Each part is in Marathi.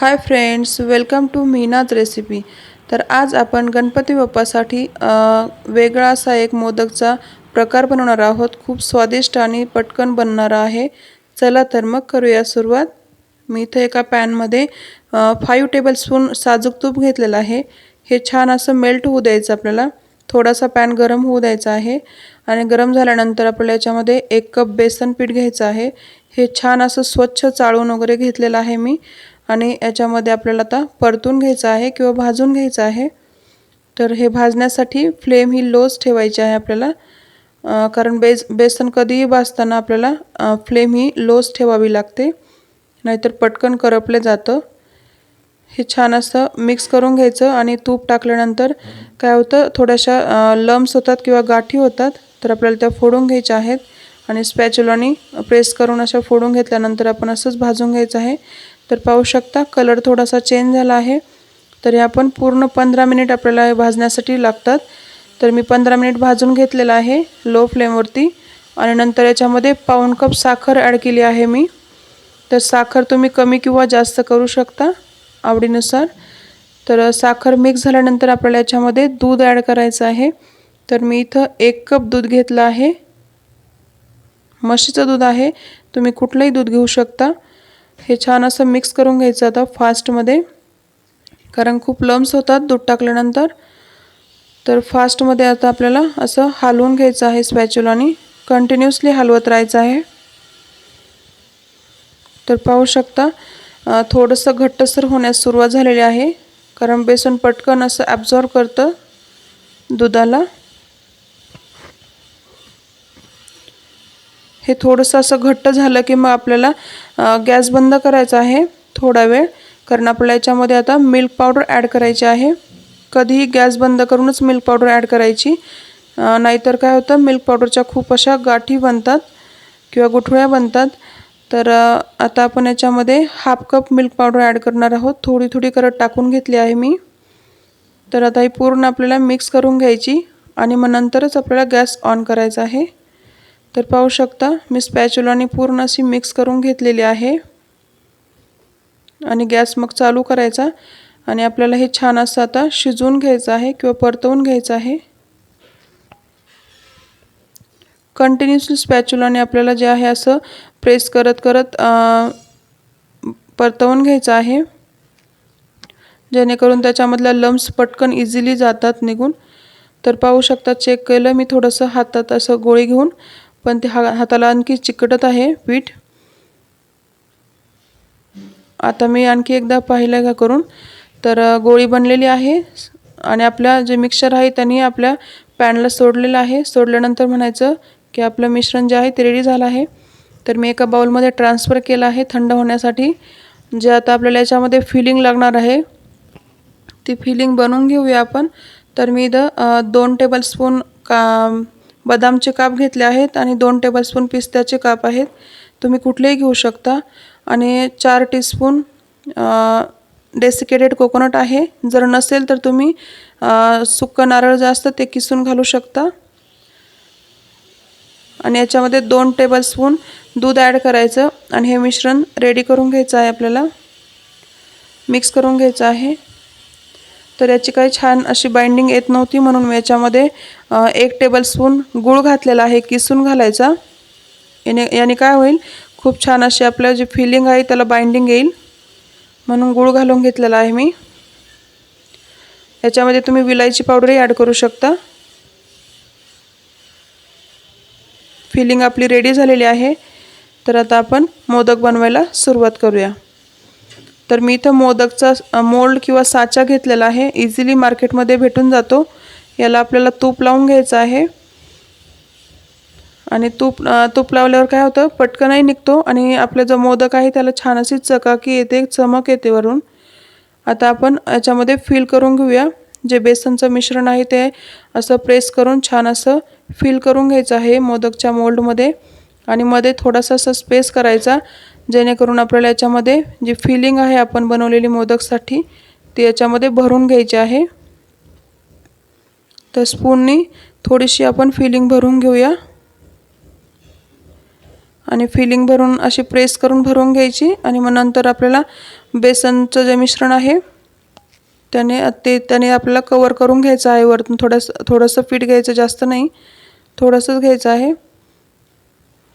Hi friends welcome to Meenaz recipe तर आज आपण गणपती बाप्पासाठी वेगळा असा एक मोदकचा प्रकार बनवणार आहोत. खूप स्वादिष्ट आणि पटकन बनणार आहे. चला तर मग करूया सुरुवात. मी इथं एका पॅनमध्ये फाईव्ह टेबलस्पून साजूक तूप घेतलेलं आहे. हे छान असं मेल्ट होऊ द्यायचं आपल्याला. थोडासा पॅन गरम होऊ द्यायचा आहे. आणि गरम झाल्यानंतर आपल्याला याच्यामध्ये एक कप बेसन पीठ घ्यायचं आहे. हे छान असं स्वच्छ चाळून वगैरे घेतलेलं आहे मी. आणि याच्यामध्ये आपल्याला आता परतून घ्यायचं आहे किंवा भाजून घ्यायचं आहे. तर हे भाजण्यासाठी फ्लेम ही लोच ठेवायची आहे आपल्याला. कारण बेस बेसन कधीही भाजताना आपल्याला फ्लेम ही लोच ठेवावी लागते. नाहीतर पटकन करपलं जातं. हे छान असं मिक्स करून घ्यायचं आणि तूप टाकल्यानंतर काय होतं थोड्याशा लम्स होतात किंवा गाठी होतात तर आपल्याला त्या फोडून घ्यायच्या आहेत. आणि स्पॅच्युलानी प्रेस करून अशा फोडून घेतल्यानंतर आपण असंच भाजून घ्यायचं आहे. तर पाहू शकता कलर थोडासा चेंज झाला आहे. तर हे आपण पूर्ण पंधरा मिनिट आपल्याला हे भाजण्यासाठी लागतात. तर मी पंधरा मिनिट भाजून घेतलेलं आहे लो फ्लेमवरती आणि नंतर याच्यामध्ये पाऊण कप साखर ॲड केली आहे मी. तर साखर तुम्ही कमी किंवा जास्त करू शकता आवडीनुसार. तर साखर मिक्स झाल्यानंतर आपल्याला याच्यामध्ये दूध ॲड करायचं आहे. तर मी इथं एक कप दूध घेतलं आहे. म्हशीचं दूध आहे. तुम्ही कुठलंही दूध घेऊ शकता. हे छान असं मिक्स करून घ्यायचं आता फास्टमध्ये कारण खूप लम्स होतात दूध टाकल्यानंतर. तर फास्टमध्ये आता आपल्याला असं हलवून घ्यायचं आहे स्पॅच्युलाने कंटिन्युअसली हलवत राहायचं आहे. तर पाहू शकता थोडंसं घट्टसर होण्यास सुरुवात झालेली आहे. कारण बेसन पटकन असं ॲब्झॉर्ब करतं दुधाला. हे थोडंसं असं घट्ट झालं की मग आपल्याला गॅस बंद करायचा आहे थोडा वेळ. कारण आपल्याला याच्यामध्ये आता मिल्क पावडर ॲड करायची आहे. कधीही गॅस बंद करूनच मिल्क पावडर ॲड करायची. नाहीतर काय होतं मिल्क पावडरच्या खूप अशा गाठी बनतात किंवा गुठळ्या बनतात. तर आता आपण याच्यामध्ये half cup milk powder add करणार आहोत. थोडी थोडी करत टाकून घेतली आहे मी. तर आता ही पूर्ण आपल्याला मिक्स करून घ्यायची आणि मग नंतरच आपल्याला गॅस ऑन करायचा आहे. तर पाहू शकता मी स्पॅच्युलाने पूर्ण अशी मिक्स करून घेतलेली आहे. आणि गॅस मग चालू करायचा. आणि आपल्याला हे छान असं आता शिजवून घ्यायचं आहे किंवा परतवून घ्यायचं आहे. कंटिन्युअसली स्पॅच्युलाने आपल्याला जे आहे असं प्रेस करत करत परतवून घ्यायचं आहे. जेणेकरून त्याच्यामधल्या लम्स पटकन इझिली जातात निघून. तर पाहू शकता चेक केलं मी थोडंसं हातात असं गोळी घेऊन पण ते हा हाताला आणखी चिकटत आहे पीठ. आता मी आणखी एकदा पाहिलं का करून तर गोळी बनलेली आहे आणि आपल्या जे मिक्सर आहे त्यांनी आपल्या पॅनला सोडलेलं आहे. सोडल्यानंतर म्हणायचं की आपलं मिश्रण जे आहे ते रेडी झालं आहे. तर मी एका बाउलमध्ये ट्रान्सफर केलं आहे थंड होण्यासाठी. जे आता आपल्याला याच्यामध्ये फिलिंग लागणार आहे ती फिलिंग बनवून घेऊया आपण. तर मी इथं दोन टेबलस्पून का बदामचे काप घेतले आहेत आणि दोन टेबलस्पून पिस्त्याचे काप आहेत. तुम्ही कुठलेही घेऊ शकता. आणि चार टीस्पून डेसिकेटेड कोकोनट आहे. जर नसेल तर तुम्ही सुक्कं नारळ जे असतं ते किसून घालू शकता. आणि याच्यामध्ये दोन टेबलस्पून दूध ॲड करायचं. आणि हे मिश्रण रेडी करून घ्यायचं आहे आपल्याला. मिक्स करून घ्यायचं आहे. तर याची काही छान अशी बाइंडिंग येत नव्हती म्हणून मी याच्यामध्ये एक टेबलस्पून गूळ घातलेला आहे किसून घालायचा. याने याने काय होईल खूप छान अशी आपलं जी फिलिंग आहे त्याला बाइंडिंग येईल. म्हणून गूळ घालून घेतलेला आहे मी. याच्यामध्ये तुम्ही विलायची पावडरही ॲड करू शकता. फिलिंग आपली रेडी झालेली आहे. तर आता आपण मोदक बनवायला सुरुवात करूया. तर मी इथं मोदकचा मोल्ड किंवा साचा घेतलेला आहे. इझिली मार्केटमध्ये भेटून जातो. याला आपल्याला तूप लावून घ्यायचं आहे. आणि तूप तूप लावल्यावर काय होतं? पटकनही निघतो आणि आपला जो मोदक आहे त्याला छान अशी चकाकी येते चमक येते वरून. आता आपण याच्यामध्ये फिल करून घेऊया. जे बेसनचं मिश्रण आहे ते असं प्रेस करून छान असं फिल करून घ्यायचं आहे मोदकच्या मोल्डमध्ये आणि मध्ये थोडासा असा स्पेस करायचा. जेणेकरून आपल्याला याच्यामध्ये जी फिलिंग आहे आपण बनवलेली मोदकसाठी ती याच्यामध्ये भरून घ्यायची आहे. तर स्पूननी थोडीशी आपण फिलिंग भरून घेऊया. आणि फिलिंग भरून अशी प्रेस करून भरून घ्यायची आणि मग नंतर आपल्याला बेसनचं जे मिश्रण आहे त्याने ते त्याने आपल्याला कवर करून घ्यायचं आहे. वरतून थोडंसं थोडंसं पीठ घ्यायचं जास्त नाही. थोडंसंच घ्यायचं आहे.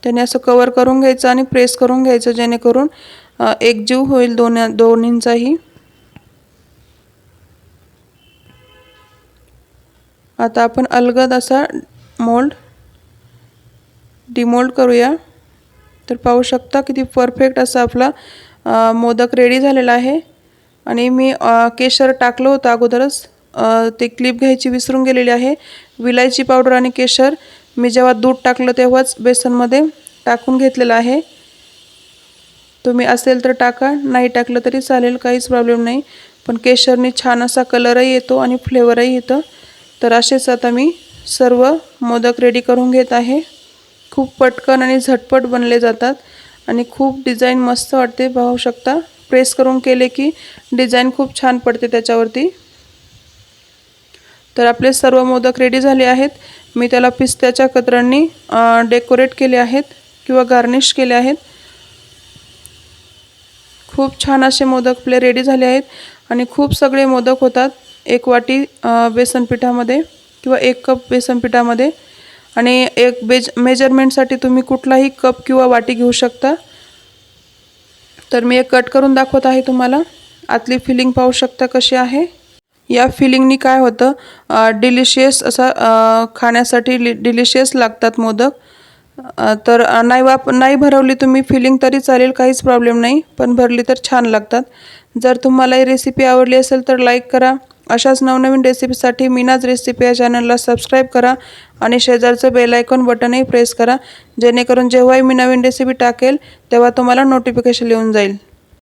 त्याने असं कवर करून घ्यायचं आणि प्रेस करून घ्यायचं जेणेकरून एकजीव होईल दोन दोन्हींचाही. आता आपण अलगद असा मोल्ड डिमोल्ड करूया. तर पाहू शकता किती परफेक्ट असा आपला मोदक रेडी झालेला आहे. आणि मी केशर टाकलं होतं अगोदरच. ते क्लिप घ्यायची विसरून गेलेली आहे. विलायची पावडर आणि केशर. मी जेव्हा दूध टाकलं तेव्हाच बेसनमध्ये टाकून घेतलेलं आहे. तुम्ही असेल तर टाका नाही टाकलं तरी चालेल काहीच प्रॉब्लेम नाही. पण केशरनी छान असा कलरही येतो आणि फ्लेवरही येतं. तर असेच आता मी सर्व मोदक रेडी करून घेत आहे. खूप पटकन आणि झटपट बनले जातात आणि खूप डिझाईन मस्त वाटते. पाहू शकता प्रेस करून केले की डिझाईन खूप छान पडते त्याच्यावरती. तर आपले सर्व मोदक रेडी झाले आहेत. मी त्याला पिस्त्याच्या कतरांनी डेकोरेट केले आहेत किंवा गार्निश केले आहेत. खूप छान असे मोदक आपले रेडी झाले आहेत आणि खूप सगळे मोदक होतात एक वाटी बेसनपिठामध्ये बेसन पिठामध्ये किंवा एक कप बेसन पिठामध्ये आणि एक बेज मेजरमेंटसाठी तुम्ही कुठलाही कप किंवा वाटी घेऊ शकता. तर मी एक कट करून दाखवत आहे तुम्हाला. आतली फिलिंग पाहू शकता कशी आहे. या फिलिंगनी काय होतं? डिलिशियस असा खाण्यासाठी डिलिशियस लागतात मोदक. तर नाही वाप नाही भरवली तुम्ही फिलिंग तरी चालेल काहीच प्रॉब्लेम नाही. पण भरली तर छान लागतात. जर तुम्हाला ही रेसिपी आवडली असेल तर लाईक करा. अशाच नवनवीन रेसिपीसाठी मीनाज रेसिपी या चॅनलला सबस्क्राईब करा. आणि शेजारचं बेल आयकॉन बटनही प्रेस करा. जेणेकरून जेव्हाही मी नवीन रेसिपी टाकेल तेव्हा तुम्हाला नोटिफिकेशन येऊन जाईल.